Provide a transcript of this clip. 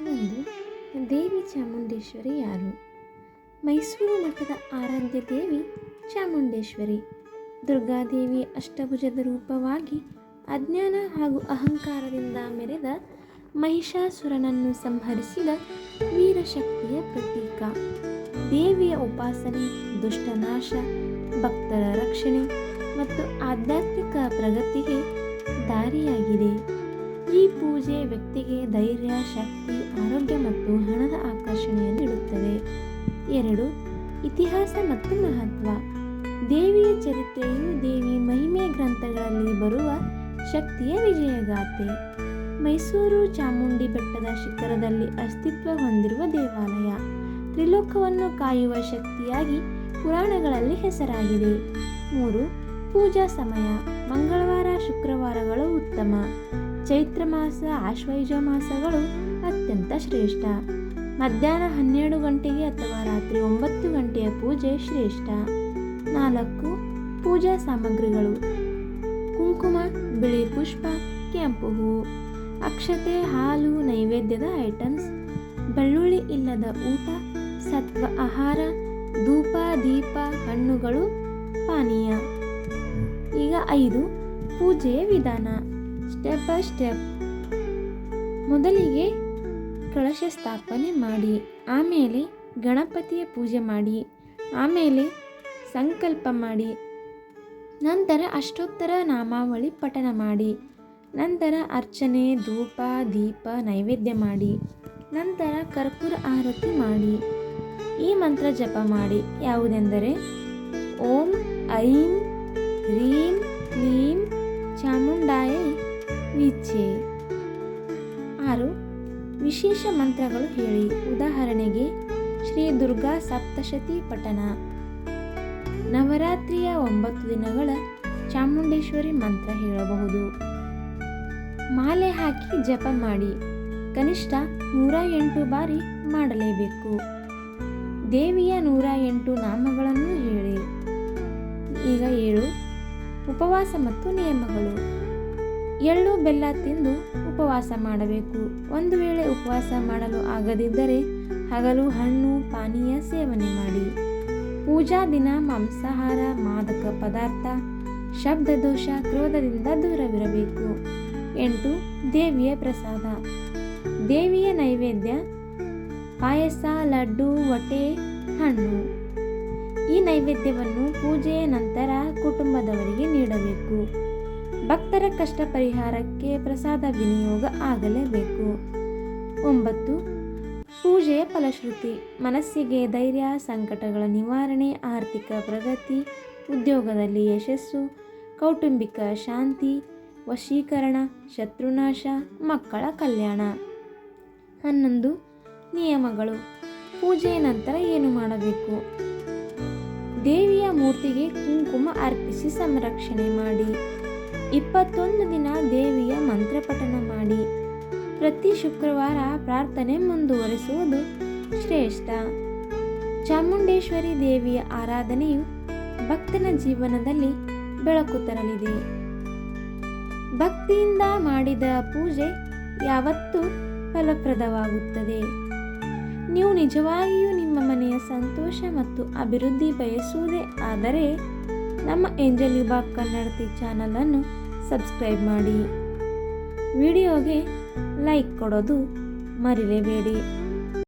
ಒಂದು ದೇವಿ ಚಾಮುಂಡೇಶ್ವರಿ ಯಾರು? ಮೈಸೂರು ಮಠದ ಆರಾಧ್ಯ ದೇವಿ ಚಾಮುಂಡೇಶ್ವರಿ. ದುರ್ಗಾದೇವಿ ಅಷ್ಟಭುಜದ ರೂಪವಾಗಿ ಅಜ್ಞಾನ ಹಾಗೂ ಅಹಂಕಾರದಿಂದ ಮೆರೆದ ಮಹಿಷಾಸುರನನ್ನು ಸಂಹರಿಸಿದ ವೀರಶಕ್ತಿಯ ಪ್ರತೀಕ. ದೇವಿಯ ಉಪಾಸನೆ, ದುಷ್ಟನಾಶ, ಭಕ್ತರ ರಕ್ಷಣೆ ಮತ್ತು ಆಧ್ಯಾತ್ಮಿಕ ಪ್ರಗತಿಗೆ ದಾರಿಯಾಗಿದೆ. ಈ ಪೂಜೆ ವ್ಯಕ್ತಿಗೆ ಧೈರ್ಯ, ಶಕ್ತಿ, ಆರೋಗ್ಯ ಮತ್ತು ಹಣದ ಆಕರ್ಷಣೆಯನ್ನು ನೀಡುತ್ತದೆ. ಎರಡು, ಇತಿಹಾಸ ಮತ್ತು ಮಹತ್ವ. ದೇವಿಯ ಚರಿತ್ರೆಯು ದೇವಿ ಮಹಿಮೆ ಗ್ರಂಥಗಳಲ್ಲಿ ಬರುವ ಶಕ್ತಿಯ ವಿಜಯಗಾಥೆ. ಮೈಸೂರು ಚಾಮುಂಡಿ ಬೆಟ್ಟದ ಶಿಖರದಲ್ಲಿ ಅಸ್ತಿತ್ವ ಹೊಂದಿರುವ ದೇವಾಲಯ. ತ್ರಿಲೋಕವನ್ನು ಕಾಯುವ ಶಕ್ತಿಯಾಗಿ ಪುರಾಣಗಳಲ್ಲಿ ಹೆಸರಾಗಿದೆ. ಮೂರು, ಪೂಜಾ ಸಮಯ. ಮಂಗಳವಾರ, ಶುಕ್ರವಾರಗಳು ಉತ್ತಮ. ಚೈತ್ರ ಮಾಸ, ಆಶ್ವಯುಜ ಮಾಸಗಳು ಅತ್ಯಂತ ಶ್ರೇಷ್ಠ. ಮಧ್ಯಾಹ್ನ ಹನ್ನೆರಡು ಗಂಟೆಗೆ ಅಥವಾ ರಾತ್ರಿ ಒಂಬತ್ತು ಗಂಟೆಯ ಪೂಜೆ ಶ್ರೇಷ್ಠ. ನಾಲ್ಕು, ಪೂಜಾ ಸಾಮಗ್ರಿಗಳು. ಕುಂಕುಮ, ಬಿಳಿ ಪುಷ್ಪ, ಕೆಂಪು ಹೂವು ಅಕ್ಷತೆ, ಹಾಲು, ನೈವೇದ್ಯದ ಐಟಮ್ಸ್. ಬೆಳ್ಳುಳ್ಳಿ ಇಲ್ಲದ ಊಟ, ಸತ್ವ ಆಹಾರ, ಧೂಪ, ದೀಪ, ಹಣ್ಣುಗಳು, ಪಾನೀಯ. ಈಗ ಐದು, ಪೂಜೆಯ ವಿಧಾನ. ಸ್ಟೆಪ್ ಬೈ ಸ್ಟೆಪ್ ಮೊದಲಿಗೆ ಕಳಶ ಸ್ಥಾಪನೆ ಮಾಡಿ, ಆಮೇಲೆ ಗಣಪತಿಯ ಪೂಜೆ ಮಾಡಿ, ಆಮೇಲೆ ಸಂಕಲ್ಪ ಮಾಡಿ, ನಂತರ ಅಷ್ಟೋತ್ತರ ನಾಮಾವಳಿ ಪಠನ ಮಾಡಿ, ನಂತರ ಅರ್ಚನೆ, ಧೂಪ, ದೀಪ ನೈವೇದ್ಯ ಮಾಡಿ, ನಂತರ ಕರ್ಪೂರ ಆರತಿ ಮಾಡಿ. ಈ ಮಂತ್ರ ಜಪ ಮಾಡಿ ಯಾವುದೆಂದರೆ, ಓಂ ಐಂ ವಿಶೇಷ ಮಂತ್ರಗಳು ಹೇಳಿ ಉದಾಹರಣೆಗೆ, ಶ್ರೀ ದುರ್ಗಾ ಸಪ್ತಶತಿ ಪಠಣ. ನವರಾತ್ರಿಯ ಒಂಬತ್ತು ದಿನಗಳ ಚಾಮುಂಡೇಶ್ವರಿ ಮಂತ್ರ ಹೇಳಬಹುದು. ಮಾಲೆ ಹಾಕಿ ಜಪ ಮಾಡಿ. ಕನಿಷ್ಠ ನೂರ ಎಂಟು ಬಾರಿ ಮಾಡಲೇಬೇಕು. ದೇವಿಯ ನೂರ ಎಂಟು ನಾಮಗಳನ್ನು ಹೇಳಿ. ಈಗ ಏಳು, ಉಪವಾಸ ಮತ್ತು ನಿಯಮಗಳು. ಎಳ್ಳು ಬೆಲ್ಲ ತಿಂದು ಉಪವಾಸ ಮಾಡಬೇಕು. ಒಂದು ವೇಳೆ ಉಪವಾಸ ಮಾಡಲು ಆಗದಿದ್ದರೆ ಹಗಲು ಹಣ್ಣು, ಪಾನೀಯ ಸೇವನೆ ಮಾಡಿ. ಪೂಜಾ ದಿನ ಮಾಂಸಾಹಾರ, ಮಾದಕ ಪದಾರ್ಥ ಶಬ್ದ ದೋಷ ಕ್ರೋಧದಿಂದ ದೂರವಿರಬೇಕು. ಎಂಟು, ದೇವಿಯ ಪ್ರಸಾದ. ದೇವಿಯ ನೈವೇದ್ಯ, ಪಾಯಸ, ಲಡ್ಡು ವಟೆ ಹಣ್ಣು. ಈ ನೈವೇದ್ಯವನ್ನು ಪೂಜೆಯ ನಂತರ ಕುಟುಂಬದವರಿಗೆ ನೀಡಬೇಕು. ಭಕ್ತರ ಕಷ್ಟ ಪರಿಹಾರಕ್ಕೆ ಪ್ರಸಾದ ವಿನಿಯೋಗ ಆಗಲೇಬೇಕು. ಒಂಬತ್ತು ಪೂಜೆಯ ಫಲಶ್ರುತಿ, ಮನಸ್ಸಿಗೆ ಧೈರ್ಯ, ಸಂಕಟಗಳ ನಿವಾರಣೆ, ಆರ್ಥಿಕ ಪ್ರಗತಿ, ಉದ್ಯೋಗದಲ್ಲಿ ಯಶಸ್ಸು, ಕೌಟುಂಬಿಕ ಶಾಂತಿ, ವಶೀಕರಣ, ಶತ್ರುನಾಶ, ಮಕ್ಕಳ ಕಲ್ಯಾಣ. ಹನ್ನೊಂದು, ನಿಯಮಗಳು ಪೂಜೆಯ ನಂತರ ಏನು ಮಾಡಬೇಕು? ದೇವಿಯ ಮೂರ್ತಿಗೆ ಕುಂಕುಮ ಅರ್ಪಿಸಿ ಸಂರಕ್ಷಣೆ ಮಾಡಿ. ಇಪ್ಪತ್ತೊಂದು ದಿನ ದೇವಿಯ ಮಂತ್ರಪಠನ ಮಾಡಿ. ಪ್ರತಿ ಶುಕ್ರವಾರ ಪ್ರಾರ್ಥನೆ ಮುಂದುವರಿಸುವುದು ಶ್ರೇಷ್ಠ. ಚಾಮುಂಡೇಶ್ವರಿ ದೇವಿಯ ಆರಾಧನೆಯು ಭಕ್ತನ ಜೀವನದಲ್ಲಿ ಬೆಳಕು ತರಲಿದೆ. ಭಕ್ತಿಯಿಂದ ಮಾಡಿದ ಪೂಜೆ ಯಾವತ್ತೂ ಫಲಪ್ರದವಾಗುತ್ತದೆ. ನೀವು ನಿಜವಾಗಿಯೂ ನಿಮ್ಮ ಮನೆಯ ಸಂತೋಷ ಮತ್ತು ಅಭಿವೃದ್ಧಿ ಬಯಸುವುದೇ, ಆದರೆ ನಮ್ಮ ಎಂಜಲ್ ವಿಭಾಗ್ ಕನ್ನಡತಿ ಚಾನಲನ್ನು ಸಬ್ಸ್ಕ್ರೈಬ್ ಮಾಡಿ. ವಿಡಿಯೋಗೆ ಲೈಕ್ ಕೊಡೋದು ಮರಿಲೇಬೇಡಿ.